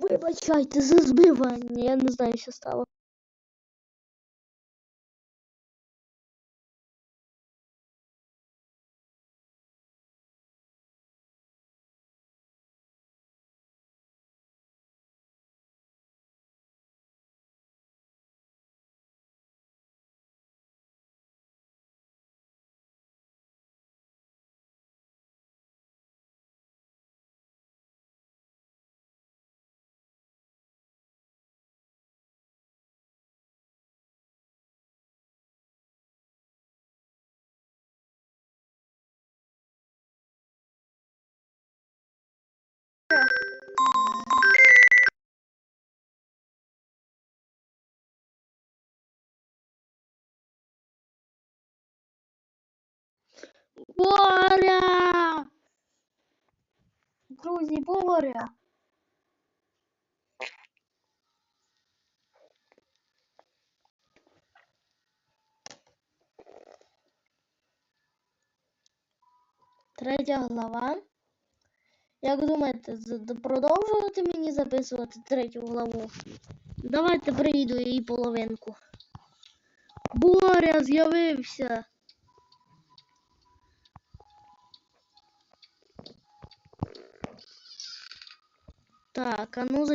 Вибачайте за збивання, я не знаю, що стало. Боря! Друзі, Боря! Третя глава. Як думаєте, продовжувати мені записувати третю главу? Давайте приїду її половинку. Боря з'явився. Так, а ну.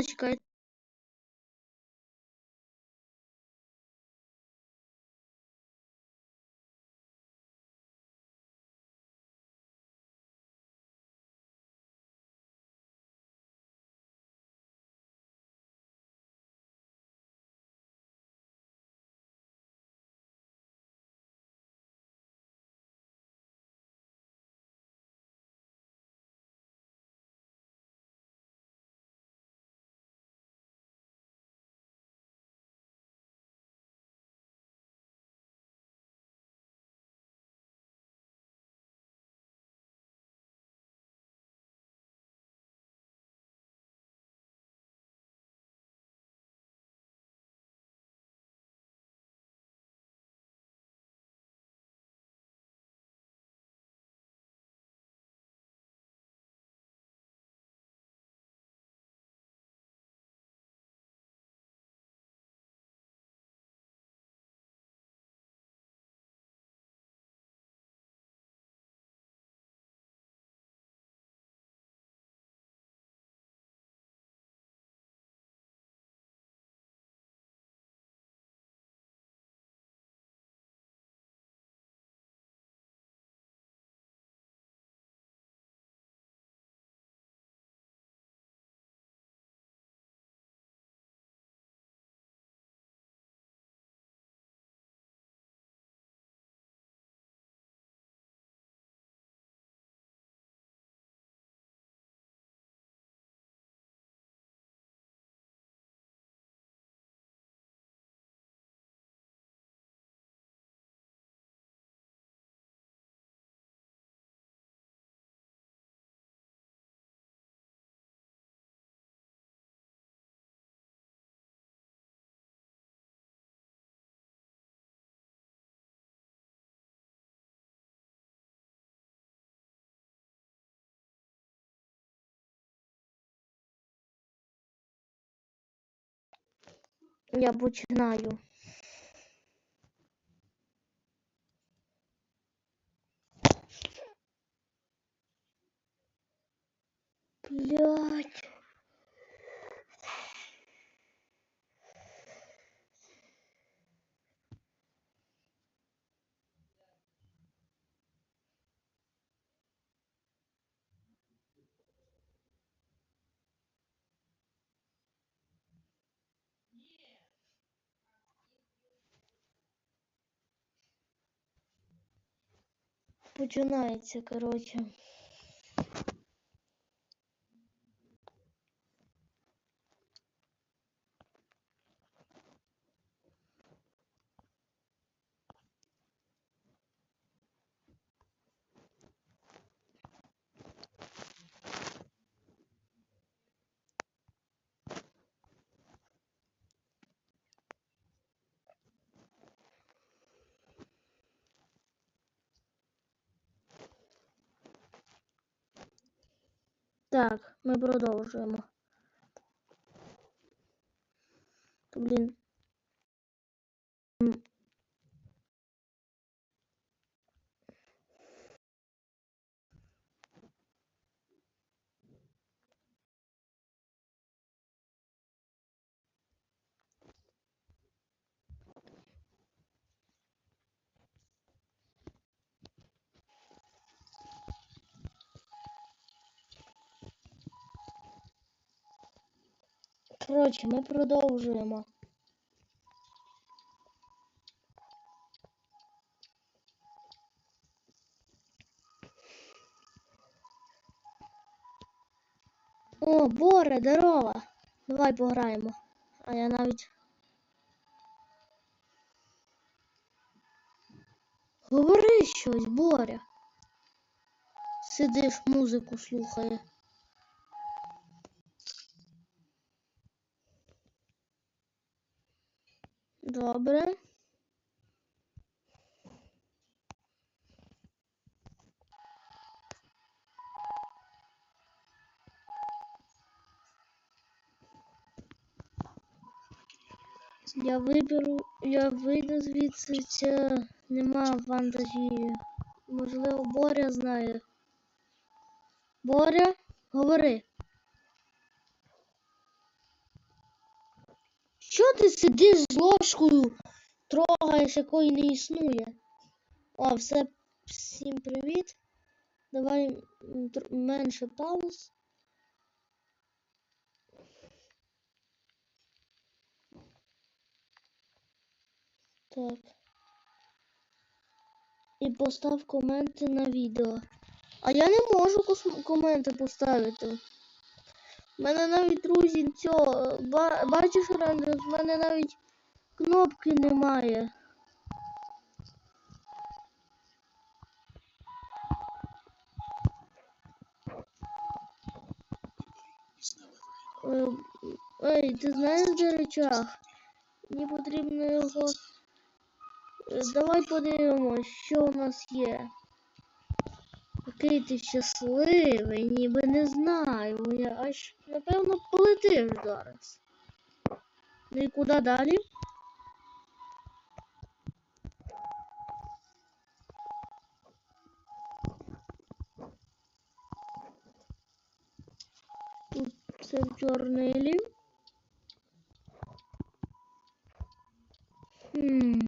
Я починаю. Блять. Починається, коротше. Так, ми продовжуємо. Блін. Коротше, ми продовжуємо. О, Боре, здорово! Давай пограємо. А я навіть. Говори щось, Боря. Сидиш, музику слухає. Добре. Я виберу, я вийду звідси, це нема фантазії. Можливо, Боря знає. Боря, говори. Що ти сидиш з ложкою, трогаєш, якої не існує? О, все, всім привіт. Давай менше пауз. Так. І постав коменти на відео. А я не можу коменти поставити. У мене навіть друзі цього. Ба бачиш, Рандус, в мене навіть кнопки немає. Ей, ти знаєш де речах? Мені потрібно його. Е, Давай подивимось, що у нас є. Який ти щасливий, ніби не знаю. Я аж напевно полетиш зараз. Ну і куди далі? Тут це в чорнилі. Хм.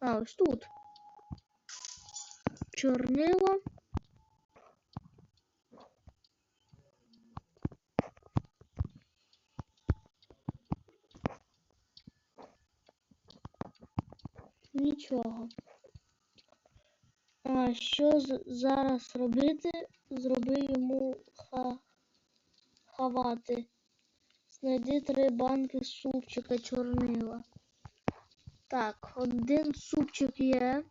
А, ось тут. Чорнило. Нічого. А що зараз робити? Зроби йому ха... хавати. Знайди три банки супчика чорнила. Так, один супчик є.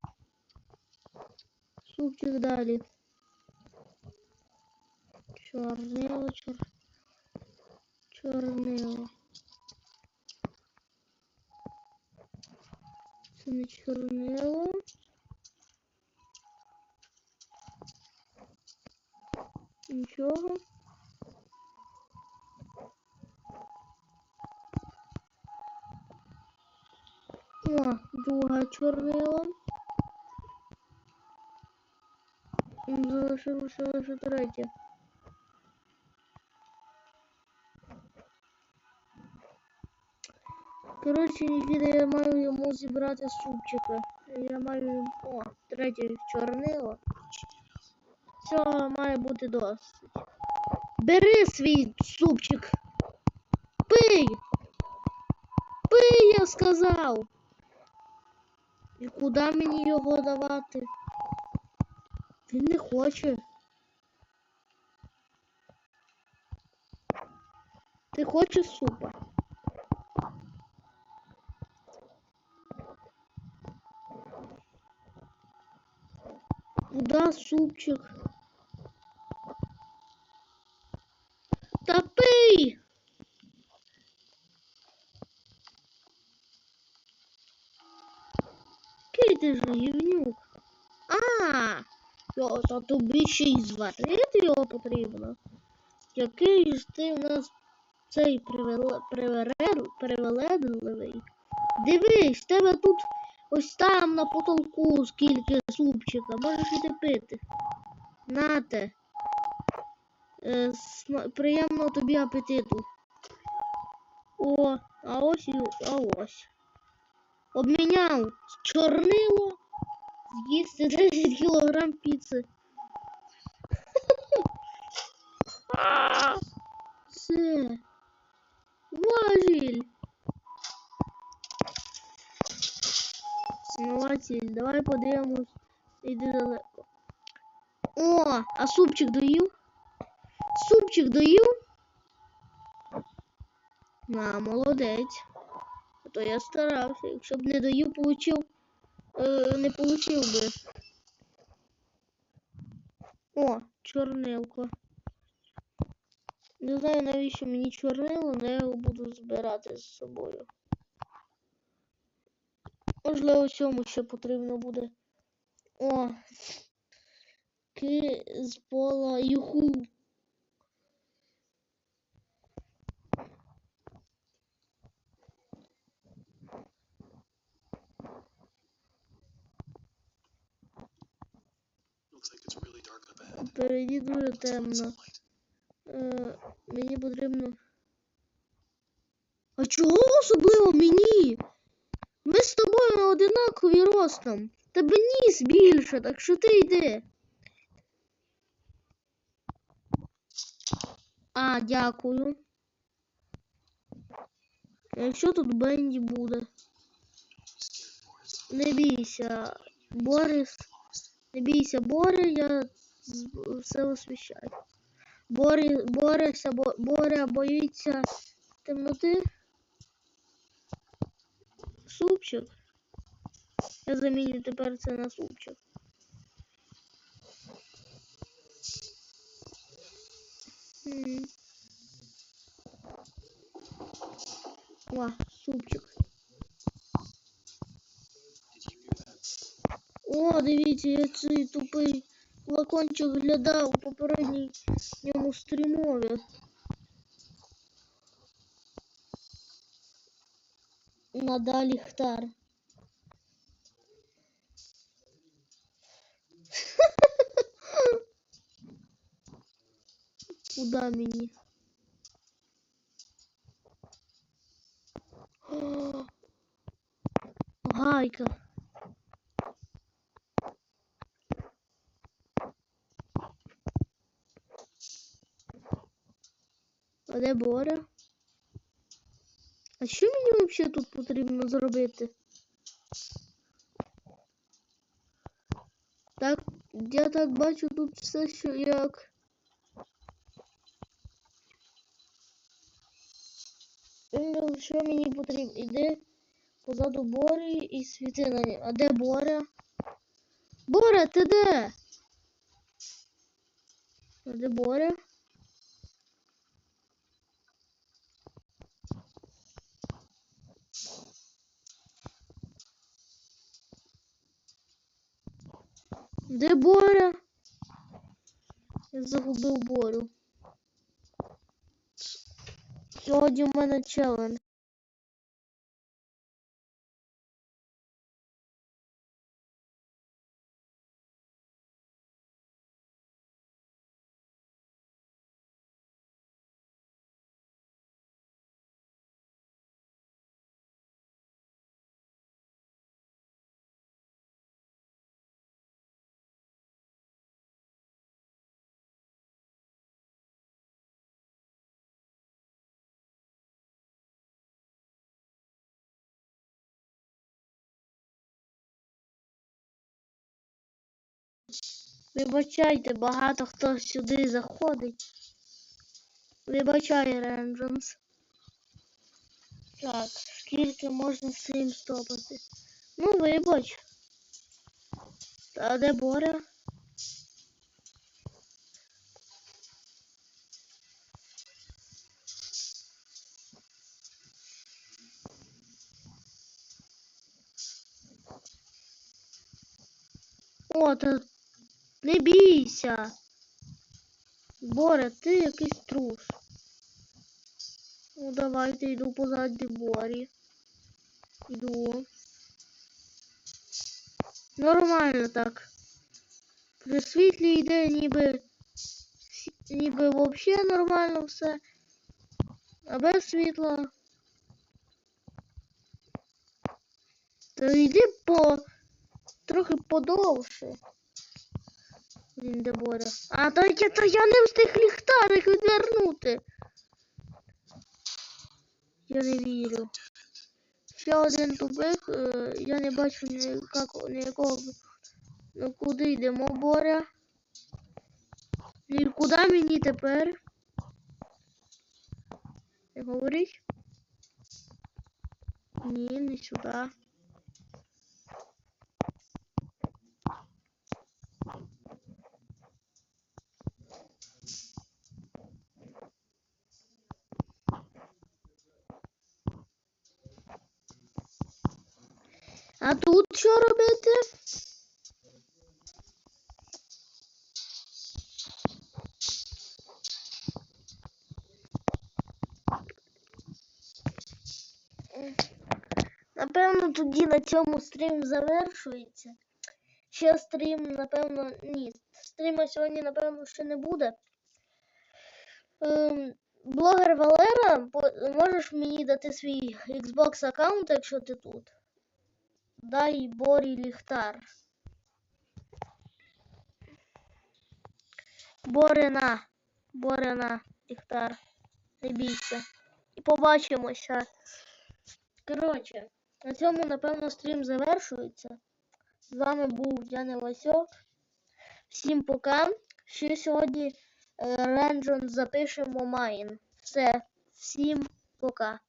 Супчик далі. Чорнило, чор... чорнило. Це не чорнило. Нічого. О, друга чорнило. Залишилося лише третє. Коротше, Нікіта, я маю йому зібрати супчика. Я маю йому... О, третє чорнило. Цього має бути досить. Бери свій супчик. Пий! Пий, я сказав. І куди мені його давати? Він не хоче. Ти хочеш супа? Куда супчик? Та пий! Який ти ж то тобі ще й зварити його потрібно. Який ж ти в нас цей привередливий. Дивись, тебе тут ось там на потолку скільки супчика, можеш іти пити. Нате. Е, сма- приємного тобі апетиту. О, а ось і а ось. Обміняв чорнило з'їсти 10 кілограм піци. Це важіль. Важіль, давай подивимось. Іди далеко. О, а супчик доїв? Супчик доїв? На, молодець. А то я старався. Якщо б не доїв, получив. Е, не получив би. О, чорнилко. Не знаю, навіщо мені чорнило, але я його буду збирати з собою. Можливо, цьому ще потрібно буде. О! Ки з пола юху. Впереді дуже темно. Е, мені потрібно. А чого особливо мені? Ми з тобою на одинакові ростом. Тебе ніс більше, так що ти йди. А, дякую. Якщо тут Бенді буде? Не бійся, Борис. Не бійся, Боря, я все освіщаю. Борі, Борися, бо, Боря боїться темноти. Супчик. Я заміню тепер це на супчик. О, супчик. О, дивіться, я цей тупий флакончик глядав у попередньому стрімові. Надалі Хтар. Куда мені? Гайка. Де Боря? А що мені взагалі тут потрібно зробити? Так, я так бачу тут все, що як. Ну, Що мені потрібно? Іди позаду Борі і світи на нього. А де Боря? Боря, ти де? А де Боря? Де Боря? Я загубив Борю. Сьогодні в мене челендж. Вибачайте, багато хто сюди заходить. Вибачай, Ренджонс. Так, скільки можна стрім стопати? Ну, вибач. А де Боря? О, та не бійся. Боря, ти якийсь трус. Ну давайте йду позаді Борі. Йду. Нормально так. При світлі йде ніби. Ніби взагалі нормально все. А без світла. То йди по трохи подовше. Він де Боря. А то я, то я не встиг ліхтарик відвернути. Я не вірю. Ще один тупик. е, Я не бачу ніяк, ніякого. Ну куди йдемо, Боря? І куди мені тепер? Не говорить? Ні, не сюди. А тут що робити? Напевно, тоді на цьому стрім завершується. Ще стрім, напевно, ні. Стріма сьогодні, напевно, ще не буде. Ем, блогер Валера, можеш мені дати свій Xbox аккаунт, якщо ти тут? Дай Борі ліхтар. Борина. Борина ліхтар. Не бійся. І побачимося. Коротше, на цьому, напевно, стрім завершується. З вами був Яна Васьок. Всім пока. Ще сьогодні е, Ренджон запишемо Майн. Все. Всім пока.